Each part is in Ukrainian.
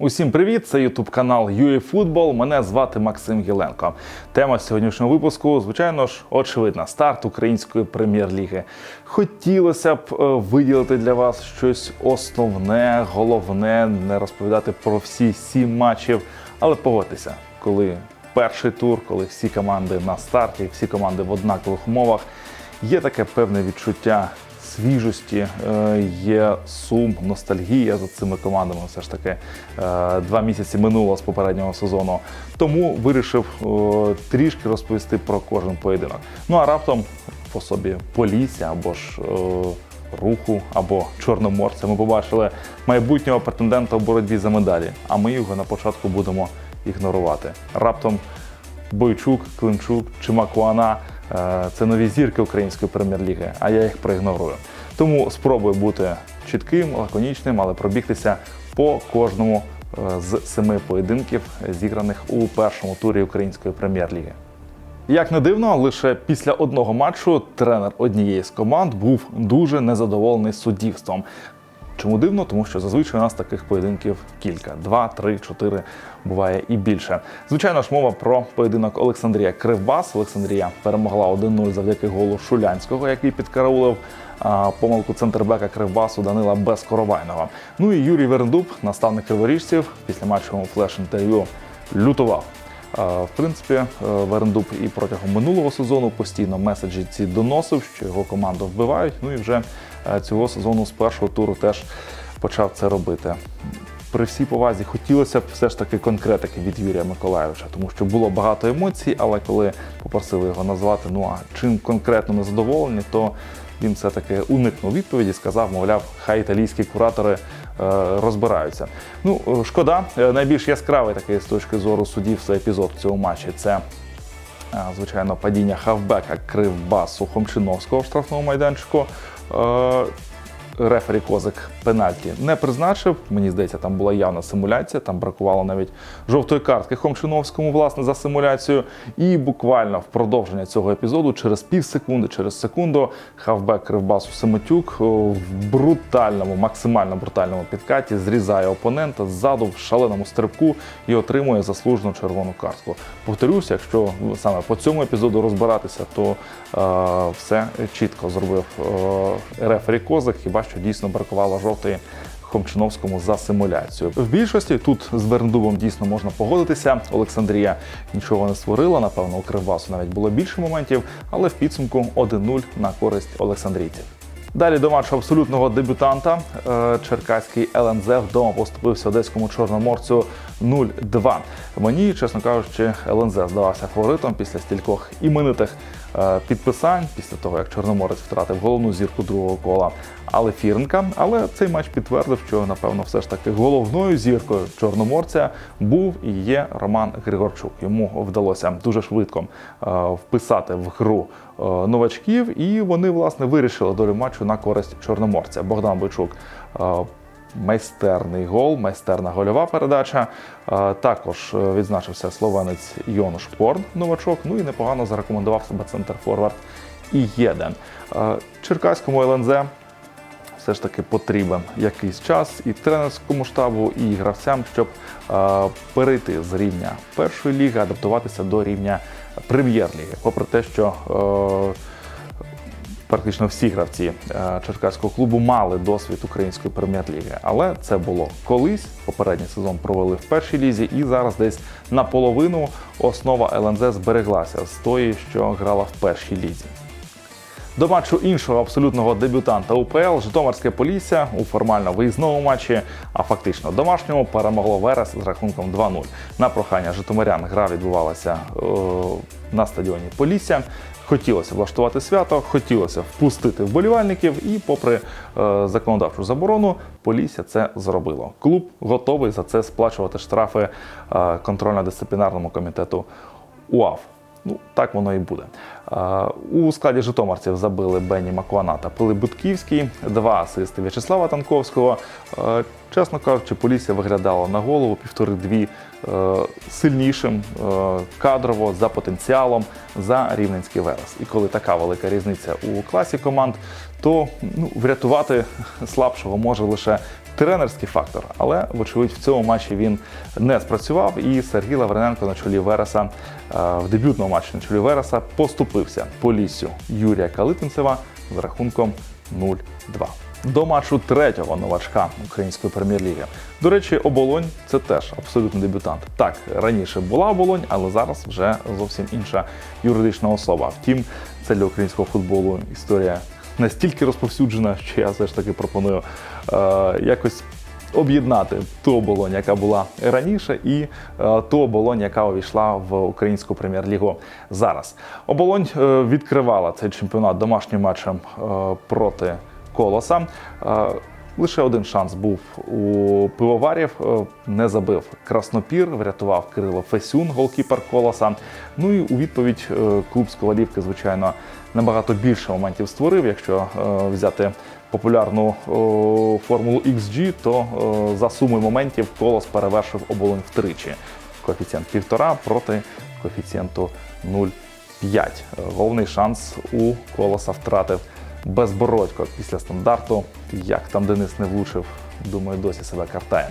Усім привіт! Це Ютуб канал UAFootball. Мене звати Максим Гіленко. Тема сьогоднішнього випуску, звичайно ж, очевидна: старт української прем'єр-ліги. Хотілося б е, виділити для вас щось основне, головне, не розповідати про всі сім матчів, але погодьтеся, коли перший тур, коли всі команди на старті, всі команди в однакових умовах, є таке певне відчуття свіжості, е, є сум, ностальгія за цими командами. Все ж таки е, два місяці минуло з попереднього сезону. Тому вирішив е, трішки розповісти про кожен поєдинок. Ну а раптом по собі Полісся або ж. Руху або чорноморця ми побачили майбутнього претендента у боротьбі за медалі. А ми його на початку будемо ігнорувати. Раптом Бойчук, Климчук чи Макуана е, це нові зірки української прем'єр-ліги, а я їх проігнорую. Тому спробую бути чітким, лаконічним, але пробігтися по кожному е, з семи поєдинків, зіграних у першому турі української прем'єр-ліги. Як не дивно, лише після одного матчу тренер однієї з команд був дуже незадоволений суддівством. Чому дивно? Тому що зазвичай у нас таких поєдинків кілька: два, три, чотири, буває і більше. Звичайно ж, мова про поєдинок Олександрія Кривбас. Олександрія перемогла 1-0 завдяки голу Шулянського, який підкараулив помилку центрбека Кривбасу Данила Безкоровайного. Ну і Юрій Верендуб, наставник криворіжців, після матчового флеш-інтерв'ю лютував. В принципі, е, Верендуб і протягом минулого сезону постійно меседжі ці доносив, що його команду вбивають. Ну і вже цього сезону з першого туру теж почав це робити. При всій повазі хотілося б все ж таки конкретики від Юрія Миколаєвича, тому що було багато емоцій, але коли попросили його назвати, ну а чим конкретно незадоволені, то він все-таки уникнув відповіді, сказав, мовляв, хай італійські куратори е, розбираються. Ну, е, шкода, Е, найбільш яскравий такий з точки зору судів це епізод в цьому матчі. Це е, звичайно падіння хавбека Кривбасу Хомчиновського в штрафному майданчику. Е, Рефері Козик пенальті не призначив. Мені здається, там була явна симуляція. Там бракувало навіть жовтої картки Хомчиновському, власне, за симуляцію. І буквально в продовження цього епізоду, через пів секунди, через секунду, хавбек Кривбасу Семетюк в брутальному, максимально брутальному підкаті зрізає опонента ззаду в шаленому стрибку і отримує заслужену червону картку. Повторюся, якщо саме по цьому епізоду розбиратися, то е, все чітко зробив е, рефері Козик. Хіба що дійсно бракувало жовтої Хомчиновському за симуляцію. В більшості тут з Верндубом дійсно можна погодитися. Олександрія нічого не створила. Напевно, у Кривбасу навіть було більше моментів, але в підсумку 1-0 на користь Олександрійців. Далі до матчу абсолютного дебютанта е, черкаський ЛНЗ вдома поступився одеському чорноморцю 0-2. Мені, чесно кажучи, ЛНЗ здавався фаворитом після стількох іменитих е, підписань, після того як Чорноморець втратив головну зірку другого кола але Фірнка. Але цей матч підтвердив, що напевно все ж таки головною зіркою чорноморця був і є Роман Григорчук. Йому вдалося дуже швидко е, вписати в гру е, новачків, і вони власне вирішили долю матчу на користь чорноморця. Богдан Бойчук. Майстерний гол, майстерна гольова передача. Е, Також е, відзначився словенець Йонуш Порн, новачок. Ну і непогано зарекомендував себе центр форвард і єден. Е, Черкаському ЛНЗ все ж таки потрібен якийсь час і тренерському штабу, і гравцям, щоб перейти з рівня першої ліги, адаптуватися до рівня прем'єр-ліги. Попри те, що практично всі гравці е, черкаського клубу мали досвід української прем'єр-ліги, але це було колись. Попередній сезон провели в першій лізі, і зараз десь наполовину основа ЛНЗ збереглася з тої, що грала в першій лізі. До матчу іншого абсолютного дебютанта УПЛ Житомирське Полісся у формально виїзному матчі, а фактично домашньому перемогло Верес з рахунком 2-0. На прохання Житомирян гра відбувалася е, на стадіоні Полісся. Хотілося влаштувати свято, хотілося впустити вболівальників, і, попри е, законодавчу заборону, Полісся це зробило. Клуб готовий за це сплачувати штрафи е, контрольно-дисциплінарному комітету УАФ. Ну, так воно і буде. Е, У складі житомирців забили Бенні Макуана та Пилип Будківський, два асисти В'ячеслава Танковського. Е, Чесно кажучи, Полісся виглядала на голову півтори-дві сильнішим е, кадрово за потенціалом за рівненський Верес. І коли така велика різниця у класі команд, то ну, врятувати слабшого може лише тренерський фактор. Але, вочевидь, в цьому матчі він не спрацював. І Сергій Лаврененко на чолі Вереса е, в дебютному матчі на чолі Вереса поступився по лісю Юрія Калитинцева з рахунком 0-2. До матчу третього новачка української прем'єр-ліги. До речі, оболонь це теж абсолютно дебютант. Так, раніше була оболонь, але зараз вже зовсім інша юридична особа. Втім, це для українського футболу історія настільки розповсюджена, що я все ж таки пропоную е, якось об'єднати ту оболонь, яка була раніше, і е, ту оболонь, яка увійшла в українську прем'єр-лігу зараз. Оболонь е, відкривала цей чемпіонат домашнім матчем е, проти колоса. Е, Лише один шанс був у пивоварів. е, Не забив Краснопір, врятував Кирило Фесюн, голкіпер колоса. Ну і у відповідь е, клуб з Ковалівки, звичайно, набагато більше моментів створив. Якщо взяти популярну формулу XG, то за сумою моментів колос перевершив оболонь втричі. Коефіцієнт 1,5 проти коефіцієнту 0,5. Е, Головний шанс у колоса втратив безбородько після стандарту. Як там Денис не влучив, думаю, досі себе картає.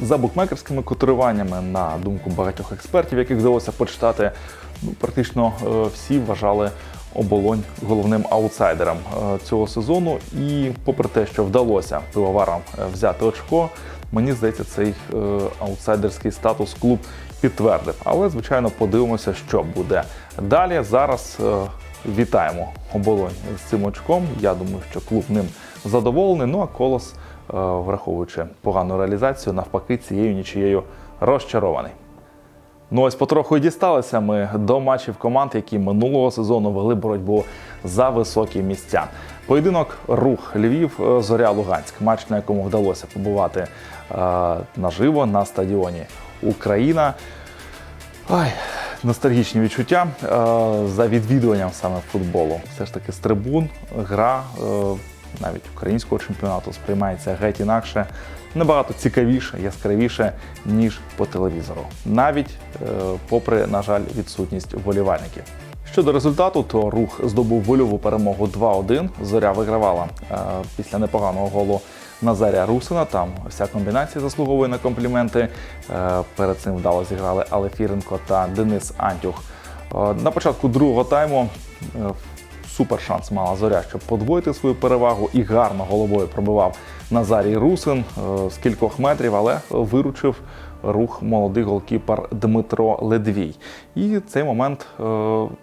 За букмекерськими котируваннями, на думку багатьох експертів, яких вдалося почитати, ну, практично е, всі вважали оболонь головним аутсайдером е, цього сезону. І попри те, що вдалося пивоварам е, взяти очко, мені здається, цей аутсайдерський статус клуб підтвердив. Але, звичайно, подивимося, що буде далі. Зараз вітаємо оболонь з цим очком. Я думаю, що клуб ним задоволений. Ну а колос, е, враховуючи погану реалізацію, навпаки, цією нічією розчарований. Ну ось потроху і дісталися ми до матчів команд, які минулого сезону вели боротьбу за високі місця. Поєдинок рух Львів, Зоря Луганськ. Матч, на якому вдалося побувати е, наживо на стадіоні Україна. Ой, ностальгічні відчуття е, за відвідуванням саме футболу. Все ж таки з трибун гра е, навіть українського чемпіонату сприймається геть інакше, набагато цікавіше, яскравіше, ніж по телевізору. Навіть е, попри, на жаль, відсутність вболівальників. Щодо результату, то рух здобув вольову перемогу 2-1. Зоря вигравала після непоганого голу Назарія Русина. Там вся комбінація заслуговує на компліменти. Е, перед цим вдало зіграли Алефіренко та Денис Антюх. Е, на початку другого тайму е, супер шанс мала зоря, щоб подвоїти свою перевагу і гарно головою пробивав Назарій Русин з кількох метрів, але виручив рух молодий голкіпер Дмитро Ледвій. І цей момент е,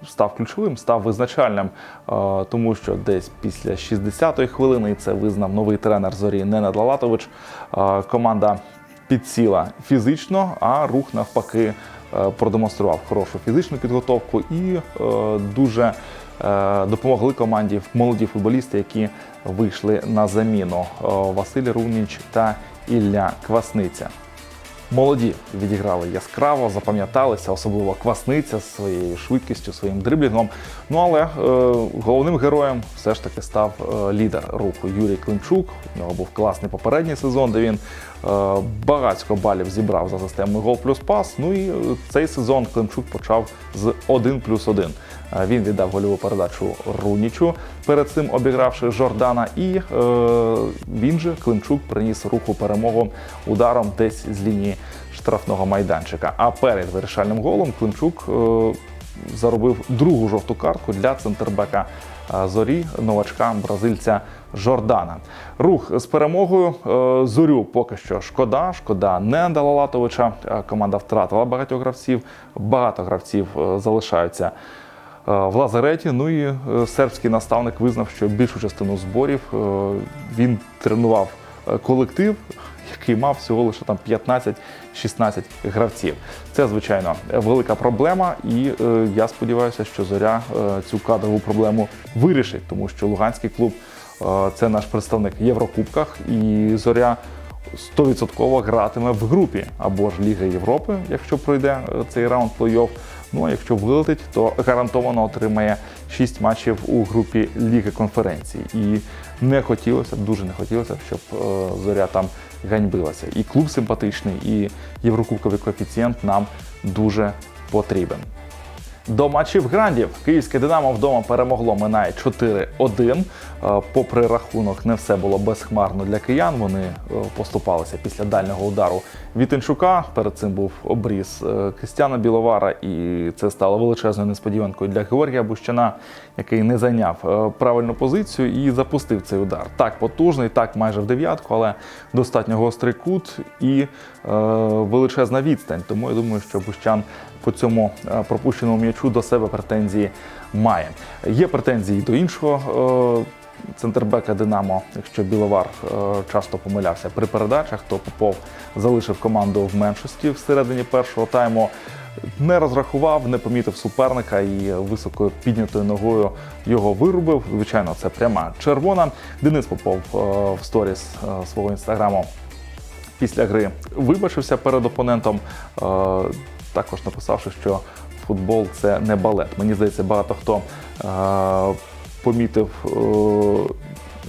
став ключовим, став визначальним, е, тому що десь після 60-ї хвилини, це визнав новий тренер зорі Ненад Лалатович, е, команда підсіла фізично, а рух навпаки продемонстрував хорошу фізичну підготовку і дуже допомогли команді молоді футболісти, які вийшли на заміну Василь Руніч та Ілля Квасниця. Молоді відіграли яскраво, запам'яталися, особливо квасниця з своєю швидкістю, своїм дриблінгом. Ну але е, головним героєм все ж таки став е, лідер руху Юрій Климчук. У нього був класний попередній сезон, де він е, багатько балів зібрав за системою гол плюс пас. Ну і е, цей сезон Климчук почав з 1 плюс 1. Е, Він віддав гольову передачу Рунічу, перед цим обігравши Жордана. І е, він же Климчук приніс руху перемогу ударом десь з лінії штрафного майданчика. А перед вирішальним голом Климчук е, заробив другу жовту картку для центрбека зорі новачка бразильця Жордана. Рух з перемогою. Е, Зорю поки що шкода. Шкода не Далалатовича. Е, Команда втратила багатьох гравців. Багато гравців е, залишаються в лазареті. Ну і сербський наставник визнав, що більшу частину зборів він тренував колектив, який мав всього лише там 15-16 гравців. Це звичайно велика проблема, і я сподіваюся, що зоря цю кадрову проблему вирішить, тому що Луганський клуб це наш представник в Єврокубках, і зоря. 100% гратиме в групі або ж Ліги Європи, якщо пройде е, цей раунд плей-офф. Ну а якщо вилетить, то гарантовано отримає 6 матчів у групі Ліги конференцій. І не хотілося, дуже не хотілося, щоб е, зоря там ганьбилася. І клуб симпатичний, і єврокубковий коефіцієнт нам дуже потрібен. До матчів грандів київське Динамо вдома перемогло Минай 4-1. Е, Попри рахунок, не все було безхмарно для киян. Вони е, поступалися після дальнього удару Вітенчука. Перед цим був обріз е, Кристяна Біловара, і це стало величезною несподіванкою для Георгія Бущана, який не зайняв е, правильну позицію і запустив цей удар. Так потужний, так майже в дев'ятку, але достатньо гострий кут і е, величезна відстань. Тому я думаю, що Бущан по цьому пропущеному м'ячу до себе претензії має. Є претензії до іншого. Центрбека Динамо, якщо Біловар е, часто помилявся при передачах, то Попов залишив команду в меншості всередині першого тайму. Не розрахував, не помітив суперника і високою піднятою ногою його вирубив. Звичайно, це пряма червона. Денис Попов е, в сторіс е, свого інстаграму після гри вибачився перед опонентом, також написавши, що футбол це не балет. Мені здається, багато хто помітив е,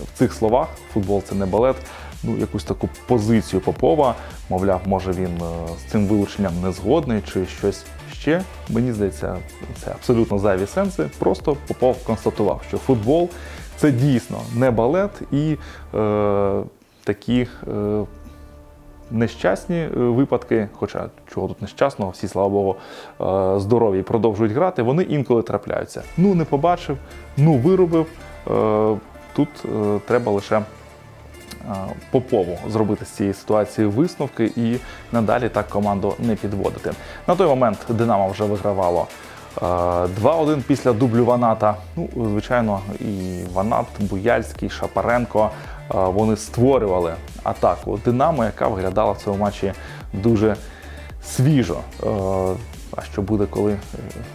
в цих словах футбол це не балет. Ну, якусь таку позицію Попова, мовляв, може він е, з цим вилученням не згодний чи щось ще. Мені здається, це абсолютно зайві сенси. Просто Попов констатував, що футбол це дійсно не балет і е, такі. Е, нещасні е, випадки, хоча чого тут нещасного, всі, слава Богу, е, здорові продовжують грати, вони інколи трапляються. Ну, не побачив, ну виробив. Е, Тут треба лише Попову зробити з цієї ситуації висновки і надалі так команду не підводити. На той момент Динамо вже вигравало е, 2-1 після дублю Ваната. Ну, звичайно, і Ванат, Буяльський, Шапаренко. Вони створювали атаку Динамо, яка виглядала в цьому матчі дуже свіжо. Е, А що буде, коли е,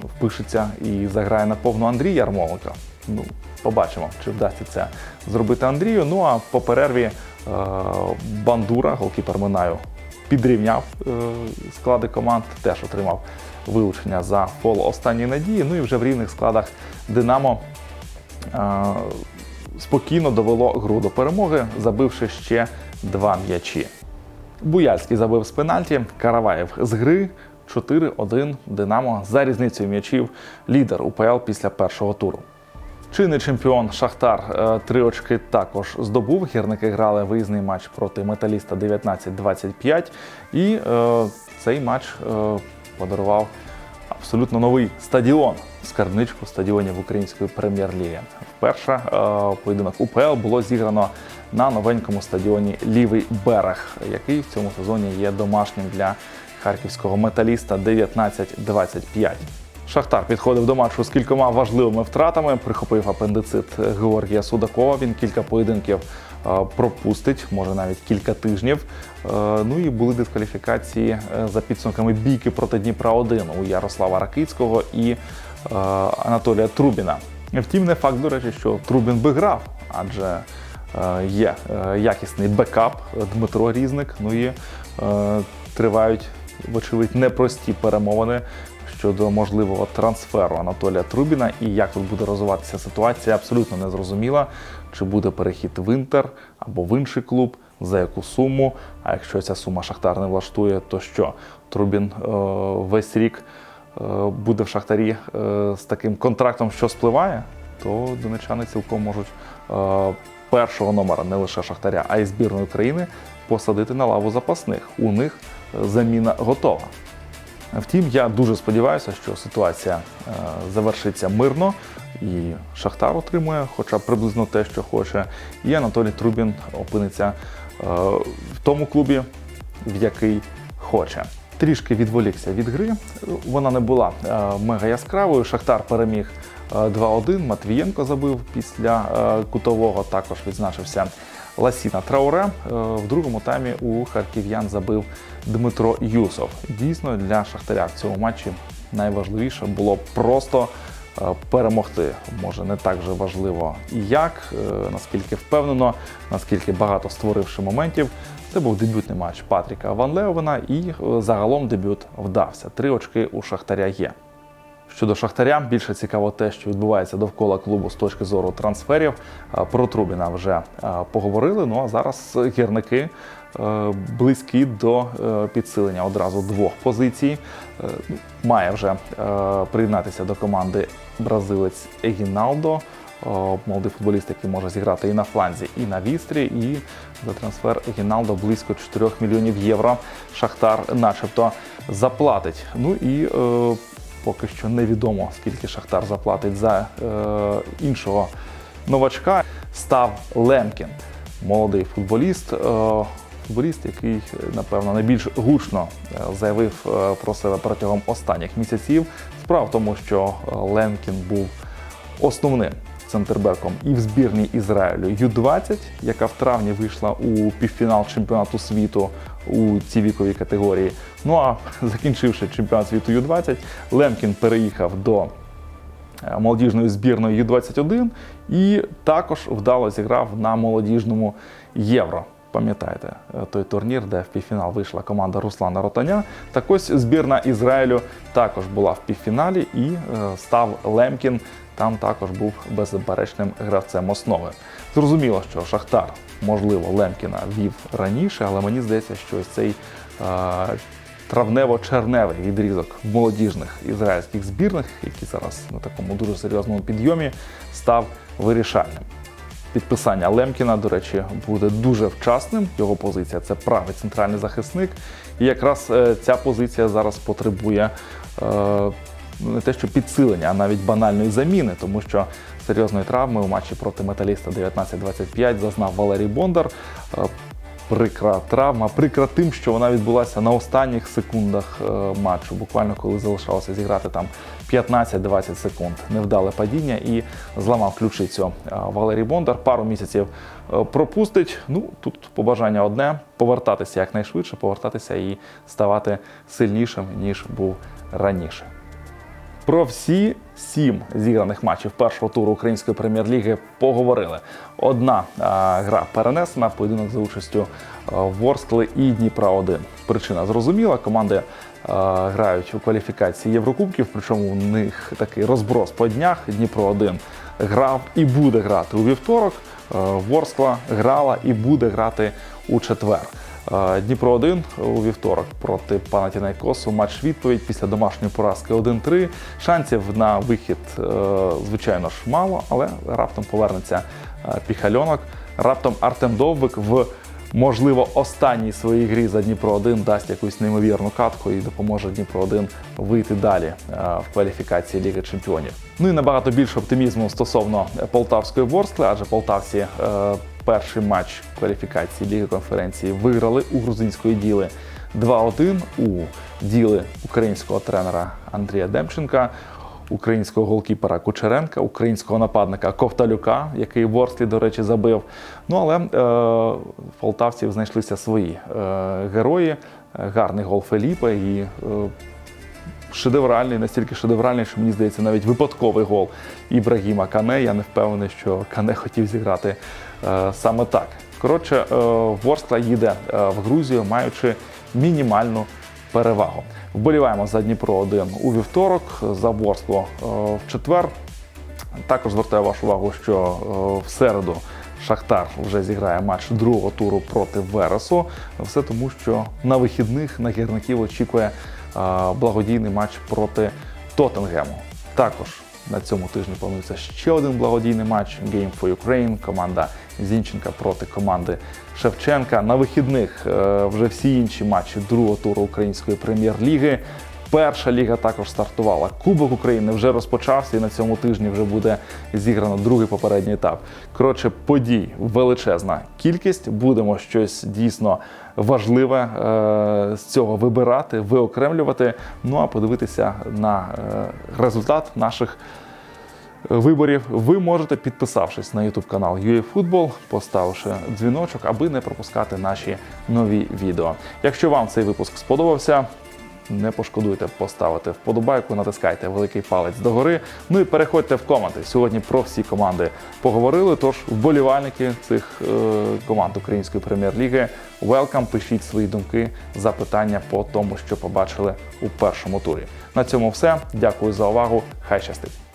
впишеться і заграє на повну Андрій Ярмоленко? Ну, побачимо, чи вдасться це зробити Андрію. Ну а по перерві е, Бандура, голкіпер Минаю, підрівняв склади команд, теж отримав вилучення за фол останньої надії. Ну і вже в рівних складах Динамо спокійно довело гру до перемоги, забивши ще два м'ячі. Буяльський забив з пенальті, Караваєв з гри. 4-1 Динамо за різницею м'ячів лідер УПЛ після першого туру. Чинний чемпіон Шахтар е, три очки також здобув. Гірники грали виїзний матч проти металіста 19-25. І е, цей матч е, подарував абсолютно новий стадіон скарбничку стадіонів Української прем'єр-ліги. Вперше е, поєдинок УПЛ було зіграно на новенькому стадіоні Лівий берег, який в цьому сезоні є домашнім для харківського металіста 19-25. Шахтар підходив до матчу з кількома важливими втратами. Прихопив апендицит Георгія Судакова. Він кілька поєдинків е, пропустить, може навіть кілька тижнів. Е, Ну і були дискваліфікації за підсумками бійки проти Дніпра 1 у Ярослава Ракицького і Анатолія Трубіна. Втім, не факт, до речі, що Трубін би грав, адже е, є е, якісний бекап Дмитро Різник. Ну і е, тривають, вочевидь, непрості перемовини щодо можливого трансферу Анатолія Трубіна і як тут буде розвиватися ситуація, абсолютно не зрозуміла. Чи буде перехід в Інтер або в інший клуб, за яку суму. А якщо ця сума Шахтар не влаштує, то що? Трубін е, весь рік е, буде в Шахтарі е, з таким контрактом, що спливає, то донечани цілком можуть е, першого номера не лише Шахтаря, а й збірної України посадити на лаву запасних. У них е, заміна готова. Втім, я дуже сподіваюся, що ситуація е, завершиться мирно, і Шахтар отримує хоча приблизно те, що хоче, і Анатолій Трубін опиниться е, в тому клубі, в який хоче. Трішки відволікся від гри. Вона не була е, мега яскравою. Шахтар переміг е, 2-1. Матвієнко забив після е, кутового. Також відзначився Ласіна Трауре. Е, В другому таймі у харків'ян забив Дмитро Юсов. Дійсно, для Шахтаря в цьому матчі найважливіше було просто е, перемогти. Може, не так же важливо і як, е, наскільки впевнено, наскільки багато створивши моментів. Це був дебютний матч Патріка Ван Леовена, і е, загалом дебют вдався. Три очки у Шахтаря є. Щодо Шахтаря, більше цікаво те, що відбувається довкола клубу з точки зору трансферів. Е, Про Трубіна вже е, поговорили. Ну а зараз гірники е, близькі до е, підсилення одразу двох позицій. Е, Має вже е, приєднатися до команди бразилець Егіналдо. Молодий футболіст, який може зіграти і на фланзі, і на вістрі. І за трансфер Егіналдо близько 4 мільйонів євро. Шахтар, начебто, заплатить. Ну і е, поки що невідомо, скільки Шахтар заплатить за е, іншого новачка. Став Лемкін, молодий футболіст. Е, футболіст, який, напевно, найбільш гучно е, заявив е, про себе протягом останніх місяців. Справа в тому, що е, Лемкін був основним центрбеком і в збірній Ізраїлю Ю-20, яка в травні вийшла у півфінал чемпіонату світу у цій віковій категорії. Ну а закінчивши чемпіонат світу Ю-20, Лемкін переїхав до молодіжної збірної Ю-21 і також вдало зіграв на молодіжному євро. Пам'ятаєте е, той турнір, де в півфінал вийшла команда Руслана Ротаня. Так ось збірна Ізраїлю також була в півфіналі і е, став Лемкін. Там також був беззаперечним гравцем основи. Зрозуміло, що Шахтар, можливо, Лемкіна вів раніше, але мені здається, що ось цей е, травнево-черневий відрізок молодіжних ізраїльських збірних, які зараз на такому дуже серйозному підйомі, став вирішальним. Підписання Лемкіна, до речі, буде дуже вчасним. Його позиція це правий центральний захисник. І якраз е, ця позиція зараз потребує е, не те, що підсилення, а навіть банальної заміни, тому що серйозної травми у матчі проти металіста 19-25 зазнав Валерій Бондар. Прикра травма, прикра тим, що вона відбулася на останніх секундах е, матчу, буквально коли залишалося зіграти там 15-20 секунд. Невдале падіння і зламав ключицю Е, Валерій Бондар. Пару місяців е, пропустить. Ну тут побажання одне: повертатися якнайшвидше, повертатися і ставати сильнішим ніж був раніше. Про всі сім зіграних матчів першого туру української прем'єр-ліги поговорили. Одна а, гра перенесена, поєдинок за участю Ворскли і Дніпра 1 Причина зрозуміла. Команди а, грають у кваліфікації Єврокубків, причому у них такий розброс по днях. Дніпро 1 грав і буде грати у вівторок. Ворскла грала і буде грати у четвер. Дніпро 1 у вівторок проти Панатінайкосу. Матч відповідь після домашньої поразки 1-3. Шансів на вихід, е, звичайно ж, мало, але раптом повернеться е, Піхальонок. Раптом Артем Довбик в можливо останній своїй грі за Дніпро 1 дасть якусь неймовірну катку і допоможе Дніпро 1 вийти далі е, в кваліфікації Ліги Чемпіонів. Ну і набагато більше оптимізму стосовно Полтавської Ворскли, адже полтавці перший матч кваліфікації Ліги конференції виграли у грузинської діли 2-1 у діли українського тренера Андрія Демченка. Українського голкіпера Кучеренка, українського нападника Ковталюка, який в Ворсклі, до речі, забив. Ну але е, полтавців знайшлися свої е, герої. Гарний гол Феліпа і е, шедевральний, настільки шедевральний, що мені здається, навіть випадковий гол Ібрагіма Кане. Я не впевнений, що Кане хотів зіграти е, саме так. Коротше, е, Ворскла їде е, в Грузію, маючи мінімальну перевагу. Вболіваємо за Дніпро 1 у вівторок, за Ворскло е, в четвер. Також звертаю вашу увагу, що е, в середу Шахтар вже зіграє матч другого туру проти Вересу. Все тому, що на вихідних на гірників очікує благодійний матч проти Тоттенгему. Також на цьому тижні планується ще один благодійний матч Game for Ukraine. Команда Зінченка проти команди Шевченка. На вихідних е, вже всі інші матчі другого туру української прем'єр-ліги. Перша ліга також стартувала. Кубок України вже розпочався, і на цьому тижні вже буде зіграно другий попередній етап. Коротше, подій величезна кількість. Будемо щось дійсно важливе е, з цього вибирати, виокремлювати. Ну а подивитися на е, результат наших виборів ви можете, підписавшись на YouTube канал UAFootball, поставивши дзвіночок, аби не пропускати наші нові відео. Якщо вам цей випуск сподобався, не пошкодуйте поставити вподобайку, натискайте великий палець догори. Ну і переходьте в коменти. Сьогодні про всі команди поговорили. Тож вболівальники цих е, команд української прем'єр-ліги, welcome, пишіть свої думки, запитання по тому, що побачили у першому турі. На цьому все. Дякую за увагу. Хай щастить.